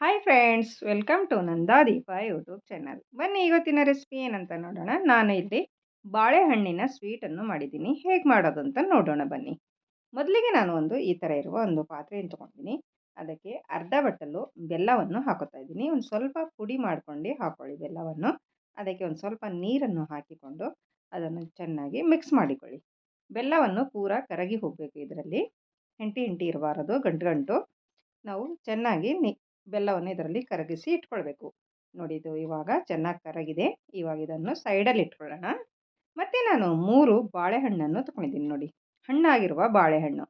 Hi friends welcome to Nanda Deepa YouTube channel ಬನ್ನಿ ಇವತ್ತಿನ recipe ಏನಂತ ನೋಡೋಣ. ನಾನು ಇಲ್ಲಿ ಬಾಳೆಹಣ್ಣಿನ ಸ್ವೀಟನ್ನು ಮಾಡಿದ್ದೀನಿ. ಹೇಗೆ ಮಾಡೋದು ಅಂತ ನೋಡೋಣ ಬನ್ನಿ. ಮೊದಲಿಗೆ ನಾನು ಒಂದು ಈ ಥರ ಇರುವ ಒಂದು ಪಾತ್ರೆಯನ್ನು ತೊಗೊಂಡಿದ್ದೀನಿ ಅದಕ್ಕೆ ಅರ್ಧ ಬಟ್ಟಲು ಬೆಲ್ಲವನ್ನು ಹಾಕೋತಾ ಇದ್ದೀನಿ. ಒಂದು ಸ್ವಲ್ಪ ಪುಡಿ ಮಾಡ್ಕೊಂಡು ಹಾಕೊಳ್ಳಿ ಬೆಲ್ಲವನ್ನು. ಅದಕ್ಕೆ ಒಂದು ಸ್ವಲ್ಪ ನೀರನ್ನು ಹಾಕಿಕೊಂಡು ಅದನ್ನು ಚೆನ್ನಾಗಿ ಮಿಕ್ಸ್ ಮಾಡಿಕೊಳ್ಳಿ. ಬೆಲ್ಲವನ್ನು ಪೂರ ಕರಗಿ ಹೋಗಬೇಕು ಇದರಲ್ಲಿ. ಹೆಂಟಿ ಹೆಂಟಿ ಇರಬಾರದು, ಗಂಟು ಗಂಟು. ನಾವು ಚೆನ್ನಾಗಿ ಬೆಲ್ಲವನ್ನು ಇದರಲ್ಲಿ ಕರಗಿಸಿ ಇಟ್ಕೊಳ್ಬೇಕು. ನೋಡಿ, ಇದು ಇವಾಗ ಚೆನ್ನಾಗಿ ಕರಗಿದೆ. ಇವಾಗ ಇದನ್ನು ಸೈಡಲ್ಲಿ ಇಟ್ಕೊಳ್ಳೋಣ. ಮತ್ತು ನಾನು ಮೂರು ಬಾಳೆಹಣ್ಣನ್ನು ತೊಗೊಂಡಿದ್ದೀನಿ ನೋಡಿ. ಹಣ್ಣಾಗಿರುವ ಬಾಳೆಹಣ್ಣು.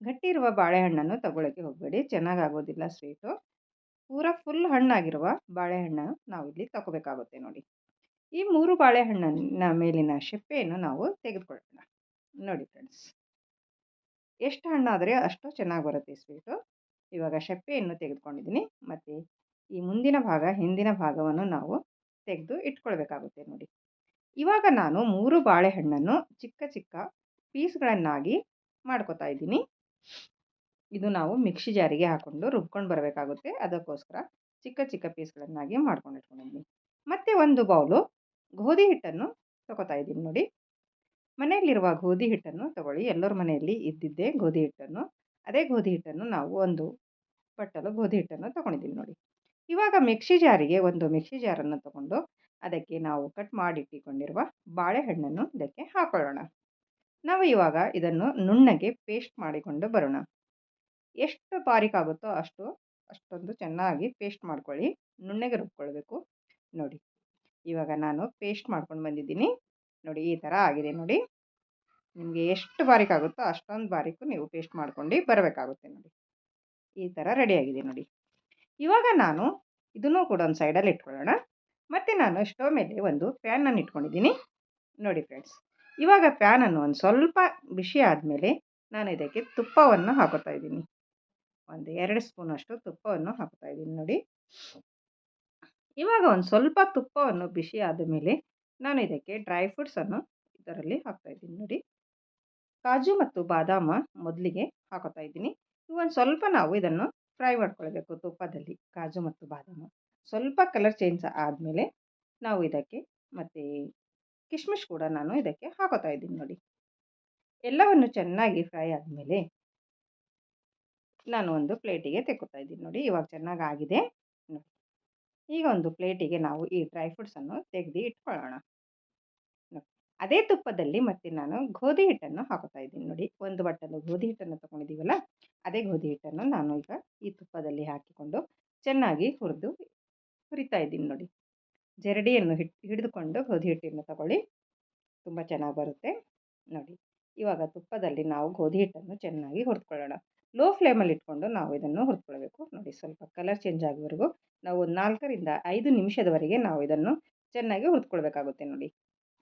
ಗಟ್ಟಿ ಇರುವ ಬಾಳೆಹಣ್ಣನ್ನು ತಗೊಳ್ಳೋಕ್ಕೆ ಹೋಗಬೇಡಿ. ಚೆನ್ನಾಗಾಗೋದಿಲ್ಲ ಸ್ವೀಟು ಪೂರ ಫುಲ್ ಹಣ್ಣಾಗಿರುವ ಬಾಳೆಹಣ್ಣು ನಾವಿಲ್ಲಿ ತಗೋಬೇಕಾಗುತ್ತೆ ನೋಡಿ. ಈ ಮೂರು ಬಾಳೆಹಣ್ಣಿನ ಮೇಲಿನ ಶೆಪ್ಪೆಯನ್ನು ನಾವು ತೆಗೆದುಕೊಳ್ಳೋಣ. ನೋಡಿ ಫ್ರೆಂಡ್ಸ್ ಎಷ್ಟು ಹಣ್ಣಾದರೆ ಅಷ್ಟು ಚೆನ್ನಾಗಿ ಬರುತ್ತೆ ಸ್ವೀಟು ಇವಾಗ ಶೆಪ್ಪೆಯನ್ನು ತೆಗೆದುಕೊಂಡಿದ್ದೀನಿ. ಮತ್ತು ಈ ಮುಂದಿನ ಭಾಗ, ಹಿಂದಿನ ಭಾಗವನ್ನು ನಾವು ತೆಗೆದು ಇಟ್ಕೊಳ್ಬೇಕಾಗುತ್ತೆ ನೋಡಿ. ಇವಾಗ ನಾನು ಮೂರು ಬಾಳೆಹಣ್ಣನ್ನು ಚಿಕ್ಕ ಚಿಕ್ಕ ಪೀಸ್ಗಳನ್ನಾಗಿ ಮಾಡ್ಕೋತಾ ಇದ್ದೀನಿ. ಇದು ನಾವು ಮಿಕ್ಸಿ ಜಾರಿಗೆ ಹಾಕ್ಕೊಂಡು ರುಬ್ಕೊಂಡು ಬರಬೇಕಾಗುತ್ತೆ. ಅದಕ್ಕೋಸ್ಕರ ಚಿಕ್ಕ ಚಿಕ್ಕ ಪೀಸ್ಗಳನ್ನಾಗಿ ಮಾಡ್ಕೊಂಡು ಇಟ್ಕೊಂಡಿದ್ದೀನಿ. ಮತ್ತು ಒಂದು ಬೌಲು ಗೋಧಿ ಹಿಟ್ಟನ್ನು ತಗೋತಾ ಇದ್ದೀನಿ ನೋಡಿ. ಮನೆಯಲ್ಲಿರುವ ಗೋಧಿ ಹಿಟ್ಟನ್ನು ತಗೊಳ್ಳಿ. ಎಲ್ಲರ ಮನೆಯಲ್ಲಿ ಇದ್ದಿದ್ದೇ ಗೋಧಿ ಹಿಟ್ಟನ್ನು. ಅದೇ ಗೋಧಿ ಹಿಟ್ಟನ್ನು ನಾವು ಒಂದು ಬಟ್ಟಲು ಗೋಧಿ ಹಿಟ್ಟನ್ನು ತೊಗೊಂಡಿದ್ದೀನಿ ನೋಡಿ. ಇವಾಗ ಮಿಕ್ಸಿ ಜಾರಿಗೆ ಒಂದು ಮಿಕ್ಸಿ ಜಾರನ್ನು ತಗೊಂಡು ಅದಕ್ಕೆ ನಾವು ಕಟ್ ಮಾಡಿಟ್ಟಿಕೊಂಡಿರುವ ಬಾಳೆಹಣ್ಣನ್ನು ಇದಕ್ಕೆ ಹಾಕೊಳ್ಳೋಣ. ನಾವು ಇವಾಗ ಇದನ್ನು ನುಣ್ಣಗೆ ಪೇಸ್ಟ್ ಮಾಡಿಕೊಂಡು ಬರೋಣ. ಎಷ್ಟು ಬಾರಿಕಾಗುತ್ತೋ ಅಷ್ಟು, ಅಷ್ಟೊಂದು ಚೆನ್ನಾಗಿ ಪೇಸ್ಟ್ ಮಾಡ್ಕೊಳ್ಳಿ. ನುಣ್ಣಗೆ ರುಬ್ಕೊಳ್ಬೇಕು. ನೋಡಿ, ಇವಾಗ ನಾನು ಪೇಸ್ಟ್ ಮಾಡ್ಕೊಂಡು ಬಂದಿದ್ದೀನಿ. ನೋಡಿ, ಈ ಥರ ಆಗಿದೆ ನೋಡಿ. ನಿಮಗೆ ಎಷ್ಟು ಬಾರಿಕಾಗುತ್ತೋ ಅಷ್ಟೊಂದು ಬಾರಿಕು ನೀವು ಪೇಸ್ಟ್ ಮಾಡ್ಕೊಂಡು ಬರಬೇಕಾಗುತ್ತೆ ನೋಡಿ. ಈ ಥರ ರೆಡಿಯಾಗಿದೆ ನೋಡಿ. ಇವಾಗ ನಾನು ಇದನ್ನು ಕೂಡ ಒಂದು ಸೈಡಲ್ಲಿ ಇಟ್ಕೊಳ್ಳೋಣ. ಮತ್ತು ನಾನು ಸ್ಟವ್ ಮೇಲೆ ಒಂದು ಪ್ಯಾನನ್ನು ಇಟ್ಕೊಂಡಿದ್ದೀನಿ. ನೋಡಿ ಫ್ರೆಂಡ್ಸ್ ಇವಾಗ ಪ್ಯಾನನ್ನು ಒಂದು ಸ್ವಲ್ಪ ಬಿಸಿ ಆದಮೇಲೆ ನಾನು ಇದಕ್ಕೆ ತುಪ್ಪವನ್ನು ಹಾಕೋತಾ ಇದ್ದೀನಿ. ಒಂದು ಎರಡು ಸ್ಪೂನಷ್ಟು ತುಪ್ಪವನ್ನು ಹಾಕ್ತಾ ಇದ್ದೀನಿ ನೋಡಿ. ಇವಾಗ ಒಂದು ಸ್ವಲ್ಪ ತುಪ್ಪವನ್ನು ಬಿಸಿ ಆದ ಮೇಲೆ ನಾನು ಇದಕ್ಕೆ ಡ್ರೈ ಫ್ರೂಟ್ಸನ್ನು ಇದರಲ್ಲಿ ಹಾಕ್ತಾ ಇದ್ದೀನಿ ನೋಡಿ. ಕಾಜು ಮತ್ತು ಬಾದಾಮ ಮೊದಲಿಗೆ ಹಾಕೋತಾ ಇದ್ದೀನಿ. ಒಂದು ಸ್ವಲ್ಪ ನಾವು ಇದನ್ನು ಫ್ರೈ ಮಾಡ್ಕೊಳ್ಬೇಕು ತುಪ್ಪದಲ್ಲಿ, ಕಾಜು ಮತ್ತು ಬಾದಾಮಿ. ಸ್ವಲ್ಪ ಕಲರ್ ಚೇಂಜ್ ಆದಮೇಲೆ ನಾವು ಇದಕ್ಕೆ ಮತ್ತು ಕಿಶ್ಮಿಶ್ ಕೂಡ ನಾನು ಇದಕ್ಕೆ ಹಾಕೋತಾ ಇದ್ದೀನಿ ನೋಡಿ. ಎಲ್ಲವನ್ನು ಚೆನ್ನಾಗಿ ಫ್ರೈ ಆದಮೇಲೆ ನಾನು ಒಂದು ಪ್ಲೇಟಿಗೆ ತೆಕ್ಕೋತಾ ಇದ್ದೀನಿ ನೋಡಿ, ಇವಾಗ ಚೆನ್ನಾಗಿ ಆಗಿದೆ ನೋಡಿ. ಈಗ ಒಂದು ಪ್ಲೇಟಿಗೆ ನಾವು ಈ ಡ್ರೈ ಫ್ರೂಟ್ಸನ್ನು ತೆಗೆದು ಇಟ್ಕೊಳ್ಳೋಣ. ಅದೇ ತುಪ್ಪದಲ್ಲಿ ಮತ್ತೆ ನಾನು ಗೋಧಿ ಹಿಟ್ಟನ್ನು ಹಾಕೋತಾ ಇದ್ದೀನಿ. ನೋಡಿ, ಒಂದು ಬಟ್ಟಲು ಗೋಧಿ ಹಿಟ್ಟನ್ನು ತಗೊಂಡಿದ್ದೀವಲ್ಲ, ಅದೇ ಗೋಧಿ ಹಿಟ್ಟನ್ನು ನಾನು ಈಗ ಈ ತುಪ್ಪದಲ್ಲಿ ಹಾಕಿಕೊಂಡು ಚೆನ್ನಾಗಿ ಹುರಿದು ಹುರಿತಾ ಇದ್ದೀನಿ ನೋಡಿ. ಜರಡಿಯನ್ನು ಹಿಟ್, ಹಿಡಿದುಕೊಂಡು ಗೋಧಿ ಹಿಟ್ಟನ್ನು ತಗೊಳ್ಳಿ. ತುಂಬ ಚೆನ್ನಾಗಿ ಬರುತ್ತೆ ನೋಡಿ. ಇವಾಗ ತುಪ್ಪದಲ್ಲಿ ನಾವು ಗೋಧಿ ಹಿಟ್ಟನ್ನು ಚೆನ್ನಾಗಿ ಹುರಿದುಕೊಳ್ಳೋಣ. ಲೋ ಫ್ಲೇಮಲ್ಲಿ ಇಟ್ಕೊಂಡು ನಾವು ಇದನ್ನು ಹುರಿದುಕೊಳ್ಬೇಕು. ನೋಡಿ, ಸ್ವಲ್ಪ ಕಲರ್ ಚೇಂಜ್ ಆಗೋವರೆಗೂ ನಾವು ಒಂದು ನಾಲ್ಕರಿಂದ ಐದು ನಿಮಿಷದವರೆಗೆ ನಾವು ಇದನ್ನು ಚೆನ್ನಾಗಿ ಹುರಿದುಕೊಳ್ಬೇಕಾಗುತ್ತೆ ನೋಡಿ.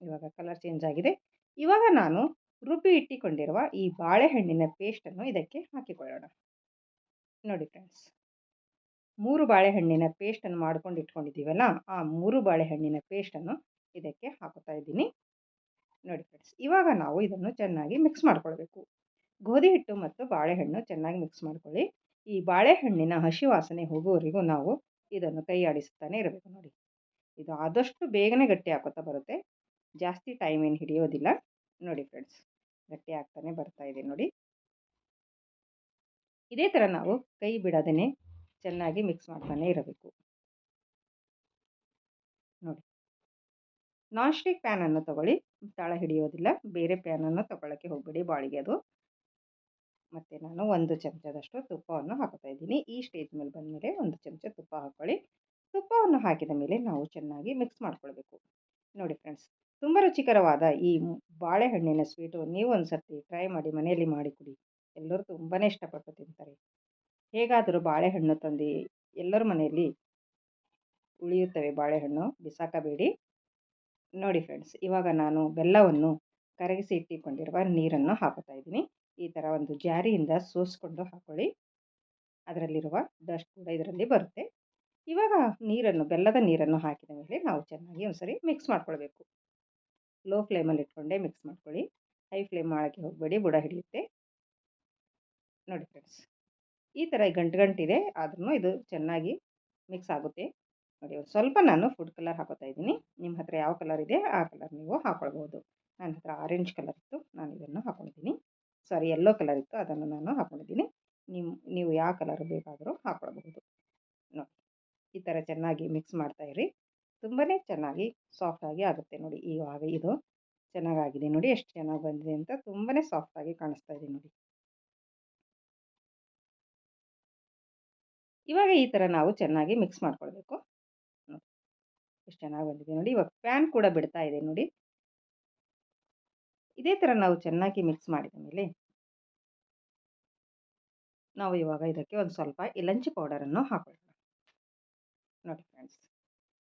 ಇವಾಗ ಕಲರ್ ಚೇಂಜ್ ಆಗಿದೆ. ಇವಾಗ ನಾನು ರುಬ್ಬಿ ಇಟ್ಟುಕೊಂಡಿರುವ ಈ ಬಾಳೆಹಣ್ಣಿನ ಪೇಸ್ಟನ್ನು ಇದಕ್ಕೆ ಹಾಕಿಕೊಳ್ಳೋಣ. ನೋಡಿ ಫ್ರೆಂಡ್ಸ್ ಮೂರು ಬಾಳೆಹಣ್ಣಿನ ಪೇಸ್ಟನ್ನು ಮಾಡ್ಕೊಂಡು ಇಟ್ಕೊಂಡಿದ್ದೀವಲ್ಲ, ಆ ಮೂರು ಬಾಳೆಹಣ್ಣಿನ ಪೇಸ್ಟನ್ನು ಇದಕ್ಕೆ ಹಾಕುತ್ತಾ ಇದ್ದೀನಿ. ನೋಡಿ ಫ್ರೆಂಡ್ಸ್ ಇವಾಗ ನಾವು ಇದನ್ನು ಚೆನ್ನಾಗಿ ಮಿಕ್ಸ್ ಮಾಡ್ಕೊಳ್ಬೇಕು. ಗೋಧಿ ಹಿಟ್ಟು ಮತ್ತು ಬಾಳೆಹಣ್ಣು ಚೆನ್ನಾಗಿ ಮಿಕ್ಸ್ ಮಾಡ್ಕೊಳ್ಳಿ. ಈ ಬಾಳೆಹಣ್ಣಿನ ಹಸಿ ವಾಸನೆ ಹೋಗುವವರೆಗೂ ನಾವು ಇದನ್ನು ಕೈ ಆಡಿಸುತ್ತಾನೆ ಇರಬೇಕು ನೋಡಿ. ಇದು ಆದಷ್ಟು ಬೇಗನೆ ಗಟ್ಟಿ ಹಾಕೋತಾ ಬರುತ್ತೆ. ಜಾಸ್ತಿ ಟೈಮ್ ಏನು ಹಿಡಿಯೋದಿಲ್ಲ. ನೋಡಿ ಫ್ರೆಂಡ್ಸ್ ಗಟ್ಟಿ ಆಗ್ತಾನೆ ಬರ್ತಾ ಇದೆ ನೋಡಿ. ಇದೇ ಥರ ನಾವು ಕೈ ಬಿಡದೇ ಚೆನ್ನಾಗಿ ಮಿಕ್ಸ್ ಮಾಡ್ತಾನೆ ಇರಬೇಕು. ನೋಡಿ. ನಾನ್ ಸ್ಟಿಕ್ ಪ್ಯಾನನ್ನು ತಗೊಳ್ಳಿ. ತಾಳ ಹಿಡಿಯೋದಿಲ್ಲ. ಬೇರೆ ಪ್ಯಾನನ್ನು ತಗೊಳ್ಳೋಕ್ಕೆ ಹೋಗಬೇಡಿ ಬಾಳಿಗೆ ಅದು. ಮತ್ತು ನಾನು ಒಂದು ಚಮಚದಷ್ಟು ತುಪ್ಪವನ್ನು ಹಾಕ್ತಾ ಇದ್ದೀನಿ. ಈ ಸ್ಟೇಜ್ ಮೇಲೆ ಬಂದಮೇಲೆ ಒಂದು ಚಮಚ ತುಪ್ಪ ಹಾಕ್ಕೊಳ್ಳಿ ತುಪ್ಪವನ್ನು ಹಾಕಿದ ಮೇಲೆ ನಾವು ಚೆನ್ನಾಗಿ ಮಿಕ್ಸ್ ಮಾಡ್ಕೊಳ್ಬೇಕು. ನೋಡಿ ಫ್ರೆಂಡ್ಸ್ ತುಂಬ ರುಚಿಕರವಾದ ಈ ಬಾಳೆಹಣ್ಣಿನ ಸ್ವೀಟು ನೀವು ಒಂದು ಸರ್ತಿ ಟ್ರೈ ಮಾಡಿ ಮನೆಯಲ್ಲಿ ಮಾಡಿ ಕುಡಿ. ಎಲ್ಲರೂ ತುಂಬಾ ಇಷ್ಟಪಟ್ಟು ತಿಂತಾರೆ. ಹೇಗಾದರೂ ಬಾಳೆಹಣ್ಣು ತಂದು ಎಲ್ಲರ ಮನೆಯಲ್ಲಿ ಉಳಿಯುತ್ತವೆ ಬಾಳೆಹಣ್ಣು, ಬಿಸಾಕಬೇಡಿ. ನೋಡಿ ಫ್ರೆಂಡ್ಸ್ ಇವಾಗ ನಾನು ಬೆಲ್ಲವನ್ನು ಕರಗಿಸಿ ಇಟ್ಟುಕೊಂಡಿರುವ ನೀರನ್ನು ಹಾಕುತ್ತಾ ಇದ್ದೀನಿ. ಈ ಥರ ಒಂದು ಜಾರಿಯಿಂದ ಸೋಸ್ಕೊಂಡು ಹಾಕೊಳ್ಳಿ. ಅದರಲ್ಲಿರುವ ಡಸ್ಟ್ ಕೂಡ ಇದರಲ್ಲಿ ಬರುತ್ತೆ. ಇವಾಗ ನೀರನ್ನು, ಬೆಲ್ಲದ ನೀರನ್ನು ಹಾಕಿದ ಮೇಲೆ ನಾವು ಚೆನ್ನಾಗಿ ಒಂದ್ಸರಿ ಮಿಕ್ಸ್ ಮಾಡ್ಕೊಳ್ಬೇಕು. ಲೋ ಫ್ಲೇಮಲ್ಲಿ ಇಟ್ಕೊಂಡೆ ಮಿಕ್ಸ್ ಮಾಡ್ಕೊಳ್ಳಿ. ಹೈ ಫ್ಲೇಮ್ ಮಾಡೋಕ್ಕೆ ಹೋಗಬೇಡಿ, ಬುಡ ಹಿಡಿಯುತ್ತೆ. ನೋಡಿ ಫ್ರೆಂಡ್ಸ್ ಈ ಥರ ಗಂಟು ಗಂಟಿದೆ ಆದ್ರೂ ಇದು ಚೆನ್ನಾಗಿ ಮಿಕ್ಸ್ ಆಗುತ್ತೆ. ನೋಡಿ ಸ್ವಲ್ಪ ನಾನು ಫುಡ್ ಕಲರ್ ಹಾಕೋತಾ ಇದ್ದೀನಿ. ನಿಮ್ಮ ಹತ್ರ ಯಾವ ಕಲರ್ ಇದೆ, ಆ ಕಲರ್ ನೀವು ಹಾಕ್ಕೊಳ್ಬೋದು ನನ್ನ ಹತ್ರ ಆರೆಂಜ್ ಕಲರ್ ಇತ್ತು, ನಾನು ಇದನ್ನು ಹಾಕೊಂಡಿದ್ದೀನಿ. ಸಾರಿ ಯೆಲ್ಲೋ ಕಲರ್ ಇತ್ತು, ಅದನ್ನು ನಾನು ಹಾಕೊಂಡಿದ್ದೀನಿ. ನಿಮ್ಮ ನೀವು ಯಾವ ಕಲರ್ ಬೇಕಾದರೂ ಹಾಕ್ಕೊಳ್ಬಹುದು ನೋಡಿ, ಈ ಥರ ಚೆನ್ನಾಗಿ ಮಿಕ್ಸ್ ಮಾಡ್ತಾಯಿರಿ ತುಂಬಾ ಚೆನ್ನಾಗಿ ಸಾಫ್ಟಾಗಿ ಆಗುತ್ತೆ ನೋಡಿ ಇವಾಗ ಇದು. ಚೆನ್ನಾಗಾಗಿದೆ ನೋಡಿ, ಎಷ್ಟು ಚೆನ್ನಾಗಿ ಬಂದಿದೆ ಅಂತ ತುಂಬಾ ಸಾಫ್ಟಾಗಿ ಕಾಣಿಸ್ತಾ ಇದೆ ನೋಡಿ. ಇವಾಗ ಈ ಥರ ನಾವು ಚೆನ್ನಾಗಿ ಮಿಕ್ಸ್ ಮಾಡ್ಕೊಳ್ಬೇಕು. ನೋಡಿ, ಎಷ್ಟು ಚೆನ್ನಾಗಿ ಬಂದಿದೆ ನೋಡಿ, ಇವಾಗ ಪ್ಯಾನ್ ಕೂಡ ಬಿಡ್ತಾ ಇದೆ ನೋಡಿ. ಇದೇ ಥರ ನಾವು ಚೆನ್ನಾಗಿ ಮಿಕ್ಸ್ ಮಾಡಿದ ಮೇಲೆ ನಾವು ಇವಾಗ ಇದಕ್ಕೆ ಒಂದು ಸ್ವಲ್ಪ ಇಲಂಚಿ ಪೌಡರನ್ನು ಹಾಕೊಳ್ಳೋಣ ನೋಡಿ ಫ್ರೆಂಡ್ಸ್.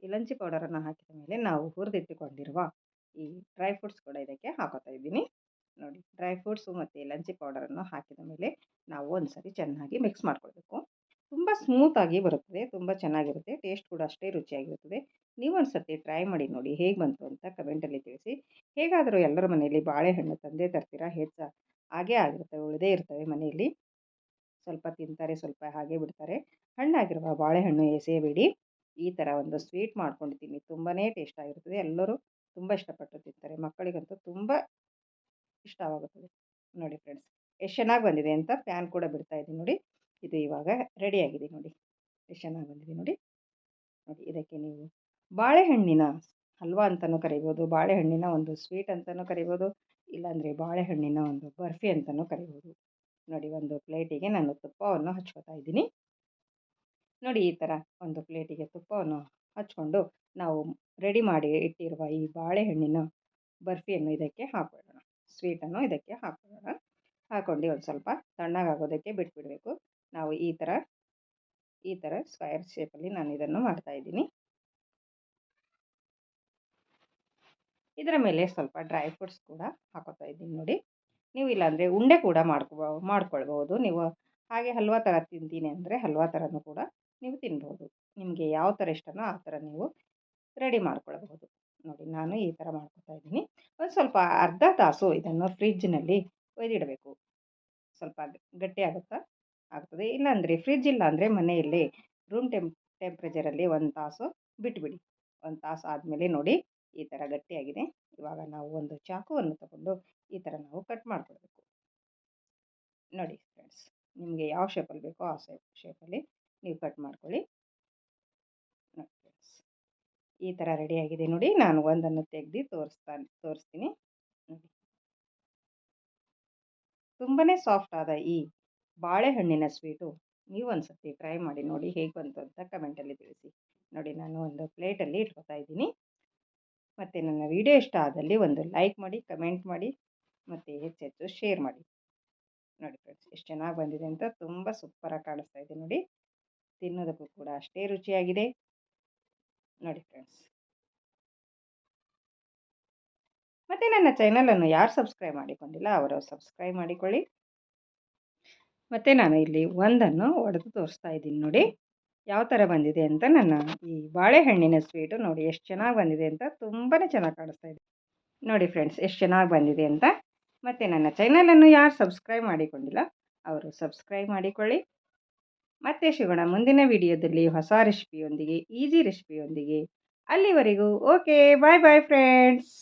ಇಲಂಚಿ ಪೌಡರನ್ನು ಹಾಕಿದ ಮೇಲೆ ನಾವು ಹುರಿದಿಟ್ಟುಕೊಂಡಿರುವ ಈ ಡ್ರೈ ಫ್ರೂಟ್ಸ್ ಕೂಡ ಇದಕ್ಕೆ ಹಾಕೋತಾ ಇದ್ದೀನಿ. ನೋಡಿ, ಡ್ರೈ ಫ್ರೂಟ್ಸು ಮತ್ತು ಇಲಂಚಿ ಪೌಡರನ್ನು ಹಾಕಿದ ಮೇಲೆ ನಾವು ಒಂದ್ಸರಿ ಚೆನ್ನಾಗಿ ಮಿಕ್ಸ್ ಮಾಡ್ಕೊಳ್ಬೇಕು. ತುಂಬ ಸ್ಮೂತಾಗಿ ಬರುತ್ತದೆ, ತುಂಬ ಚೆನ್ನಾಗಿರುತ್ತೆ, ಟೇಸ್ಟ್ ಕೂಡ ಅಷ್ಟೇ ರುಚಿಯಾಗಿರುತ್ತದೆ. ನೀವು ಒಂದು ಟ್ರೈ ಮಾಡಿ ನೋಡಿ ಹೇಗೆ ಬಂತು ಅಂತ ಕಮೆಂಟಲ್ಲಿ ತಿಳಿಸಿ. ಹೇಗಾದರೂ ಎಲ್ಲರ ಮನೆಯಲ್ಲಿ ಬಾಳೆಹಣ್ಣು ತಂದೆ ತರ್ತೀರಾ ಹೆಚ್ಚ ಹಾಗೇ ಆಗಿರ್ತವೆ ಉಳಿದೇ ಇರ್ತವೆ ಮನೆಯಲ್ಲಿ. ಸ್ವಲ್ಪ ತಿಂತಾರೆ, ಸ್ವಲ್ಪ ಹಾಗೆ ಬಿಡ್ತಾರೆ. ಹಣ್ಣಾಗಿರುವ ಬಾಳೆಹಣ್ಣು ಎಸೆಯಬೇಡಿ. ಈ ಥರ ಒಂದು ಸ್ವೀಟ್ ಮಾಡ್ಕೊಂಡಿದ್ದೀನಿ. ತುಂಬಾ ಟೇಸ್ಟ್ ಆಗಿರ್ತದೆ. ಎಲ್ಲರೂ ತುಂಬ ಇಷ್ಟಪಟ್ಟು ತಿಂತಾರೆ. ಮಕ್ಕಳಿಗಂತೂ ತುಂಬ ಇಷ್ಟವಾಗುತ್ತದೆ. ನೋಡಿ ಫ್ರೆಂಡ್ಸ್, ಎಷ್ಟು ಚೆನ್ನಾಗಿ ಬಂದಿದೆ ಅಂತ ಪ್ಯಾನ್ ಕೂಡ ಬಿಡ್ತಾ ಇದ್ದೀನಿ ನೋಡಿ. ಇದು ಇವಾಗ ರೆಡಿಯಾಗಿದೆ ನೋಡಿ. ಎಷ್ಟು ಚೆನ್ನಾಗಿ ಬಂದಿದೆ ನೋಡಿ. ನೋಡಿ, ಇದಕ್ಕೆ ನೀವು ಬಾಳೆಹಣ್ಣಿನ ಹಲ್ವಾ ಅಂತಲೂ ಕರಿಬೋದು, ಬಾಳೆಹಣ್ಣಿನ ಒಂದು ಸ್ವೀಟ್ ಅಂತಲೂ ಕರಿಬೋದು, ಇಲ್ಲಾಂದರೆ ಬಾಳೆಹಣ್ಣಿನ ಒಂದು ಬರ್ಫಿ ಅಂತಲೂ ಕರಿಬೋದು. ನೋಡಿ, ಒಂದು ಪ್ಲೇಟಿಗೆ ನಾನು ತುಪ್ಪವನ್ನು ಹಚ್ಕೋತಾ ಇದ್ದೀನಿ. ನೋಡಿ ಈ ಥರ ಒಂದು ಪ್ಲೇಟಿಗೆ ತುಪ್ಪವನ್ನು ಹಚ್ಕೊಂಡು ನಾವು ರೆಡಿ ಮಾಡಿ ಇಟ್ಟಿರುವ ಈ ಬಾಳೆಹಣ್ಣಿನ ಬರ್ಫಿಯನ್ನು ಇದಕ್ಕೆ ಹಾಕೋಣ ಸ್ವೀಟನ್ನು ಇದಕ್ಕೆ ಹಾಕೊಳ್ಳೋಣ. ಹಾಕ್ಕೊಂಡು ಒಂದು ಸ್ವಲ್ಪ ತಣ್ಣಗಾಗೋದಕ್ಕೆ ಬಿಟ್ಬಿಡಬೇಕು. ನಾವು ಈ ಥರ ಈ ಥರ ಸ್ಕ್ವೈರ್ ಶೇಪಲ್ಲಿ ನಾನು ಇದನ್ನು ಮಾಡ್ತಾಯಿದ್ದೀನಿ ಇದರ ಮೇಲೆ ಸ್ವಲ್ಪ ಡ್ರೈ ಫ್ರೂಟ್ಸ್ ಕೂಡ ಹಾಕೋತಾ ಇದ್ದೀನಿ ನೋಡಿ. ನೀವು ಇಲ್ಲಾಂದರೆ ಉಂಡೆ ಕೂಡ ಮಾಡ್ಕೊ ಮಾಡ್ಕೊಳ್ಬೋದು ನೀವು ಹಾಗೆ ಹಲ್ವಾ ಥರ ತಿಂತೀನಿ ಅಂದರೆ ಹಲ್ವಾ ಥರನೂ ಕೂಡ ನೀವು ತಿನ್ಬೋದು. ನಿಮಗೆ ಯಾವ ಥರ ಇಷ್ಟನೋ ಆ ಥರ ನೀವು ರೆಡಿ ಮಾಡ್ಕೊಳ್ಬಹುದು. ನೋಡಿ, ನಾನು ಈ ಥರ ಮಾಡ್ಕೊತಾ ಇದ್ದೀನಿ. ಒಂದು ಸ್ವಲ್ಪ ಅರ್ಧ ತಾಸು ಇದನ್ನು ಫ್ರಿಜ್ಜಿನಲ್ಲಿ ಒಯ್ದಿಡಬೇಕು. ಸ್ವಲ್ಪ ಗಟ್ಟಿ ಆಗುತ್ತಾ? ಆಗ್ತದೆ. ಇಲ್ಲಾಂದರೆ ಫ್ರಿಜ್ ಇಲ್ಲಾಂದರೆ ಮನೆಯಲ್ಲಿ ರೂಮ್ ಟೆಂಪ್ ಟೆಂಪ್ರೇಚರಲ್ಲಿ ಒಂದು ತಾಸು ಬಿಟ್ಬಿಡಿ. ಒಂದು ತಾಸು ಆದಮೇಲೆ ನೋಡಿ, ಈ ಥರ ಗಟ್ಟಿಯಾಗಿದೆ. ಇವಾಗ ನಾವು ಒಂದು ಚಾಕುವನ್ನು ತಗೊಂಡು ಈ ಥರ ನಾವು ಕಟ್ ಮಾಡ್ಕೊಳ್ಬೇಕು. ನೋಡಿ ಫ್ರೆಂಡ್ಸ್ ನಿಮಗೆ ಯಾವ ಶೇಪಲ್ಲಿ ಬೇಕೋ ಆ ಶೇಪ್ ಶೇಪಲ್ಲಿ ನೀವು ಕಟ್ ಮಾಡ್ಕೊಳ್ಳಿ. ಈ ಥರ ರೆಡಿಯಾಗಿದೆ ನೋಡಿ, ನಾನು ಒಂದನ್ನು ತೆಗೆದು ತೋರಿಸ್ತಾ ತೋರಿಸ್ತೀನಿ. ನೋಡಿ. ತುಂಬಾ ಸಾಫ್ಟ್ ಆದ ಈ ಬಾಳೆಹಣ್ಣಿನ ಸ್ವೀಟು ನೀವು ಒಂದು ಸರ್ತಿ ಟ್ರೈ ಮಾಡಿ ನೋಡಿ ಹೇಗೆ ಬಂತು ಅಂತ ಕಮೆಂಟಲ್ಲಿ ತಿಳಿಸಿ. ನೋಡಿ, ನಾನು ಒಂದು ಪ್ಲೇಟಲ್ಲಿ ಇಟ್ಕೊತಾ ಇದ್ದೀನಿ. ಮತ್ತು ನನ್ನ ವಿಡಿಯೋ ಇಷ್ಟ ಆದಲ್ಲಿ ಒಂದು ಲೈಕ್ ಮಾಡಿ ಕಮೆಂಟ್ ಮಾಡಿ, ಮತ್ತು ಹೆಚ್ಚೆಚ್ಚು ಶೇರ್ ಮಾಡಿ. ನೋಡಿ ಫ್ರೆಂಡ್ಸ್ ಎಷ್ಟು ಚೆನ್ನಾಗಿ ಬಂದಿದೆ ಅಂತ ತುಂಬ ಸೂಪರಾಗಿ ಕಾಣಿಸ್ತಾ ಇದೆ ನೋಡಿ. ತಿನ್ನೋದಕ್ಕೂ ಕೂಡ ಅಷ್ಟೇ ರುಚಿಯಾಗಿದೆ. ನೋಡಿ ಫ್ರೆಂಡ್ಸ್ ಮತ್ತು ನನ್ನ ಚಾನಲನ್ನು ಯಾರು ಸಬ್ಸ್ಕ್ರೈಬ್ ಮಾಡಿಕೊಂಡಿಲ್ಲ ಅವರು ಸಬ್ಸ್ಕ್ರೈಬ್ ಮಾಡಿಕೊಳ್ಳಿ. ಮತ್ತು ನಾನು ಇಲ್ಲಿ ಒಂದನ್ನು ಒಡೆದು ತೋರಿಸ್ತಾ ಇದ್ದೀನಿ ನೋಡಿ. ಯಾವ ಥರ ಬಂದಿದೆ ಅಂತ ನನ್ನ ಈ ಬಾಳೆಹಣ್ಣಿನ ಸ್ವೀಟು ನೋಡಿ ಎಷ್ಟು ಚೆನ್ನಾಗಿ ಬಂದಿದೆ ಅಂತ ತುಂಬಾ ಚೆನ್ನಾಗಿ ಕಾಣಿಸ್ತಾ ಇದೆ. ನೋಡಿ ಫ್ರೆಂಡ್ಸ್ ಎಷ್ಟು ಚೆನ್ನಾಗಿ ಬಂದಿದೆ ಅಂತ. ಮತ್ತು ನನ್ನ ಚಾನಲನ್ನು ಯಾರು ಸಬ್ಸ್ಕ್ರೈಬ್ ಮಾಡಿಕೊಂಡಿಲ್ಲ, ಅವರು ಸಬ್ಸ್ಕ್ರೈಬ್ ಮಾಡಿಕೊಳ್ಳಿ. ಮತ್ತೆ ಸಿಗೋಣ ಮುಂದಿನ ವಿಡಿಯೋದಲ್ಲಿ ಹೊಸ ರೆಸಿಪಿಯೊಂದಿಗೆ ಈಸಿ ರೆಸಿಪಿಯೊಂದಿಗೆ ಅಲ್ಲಿವರೆಗೂ. Okay bye bye friends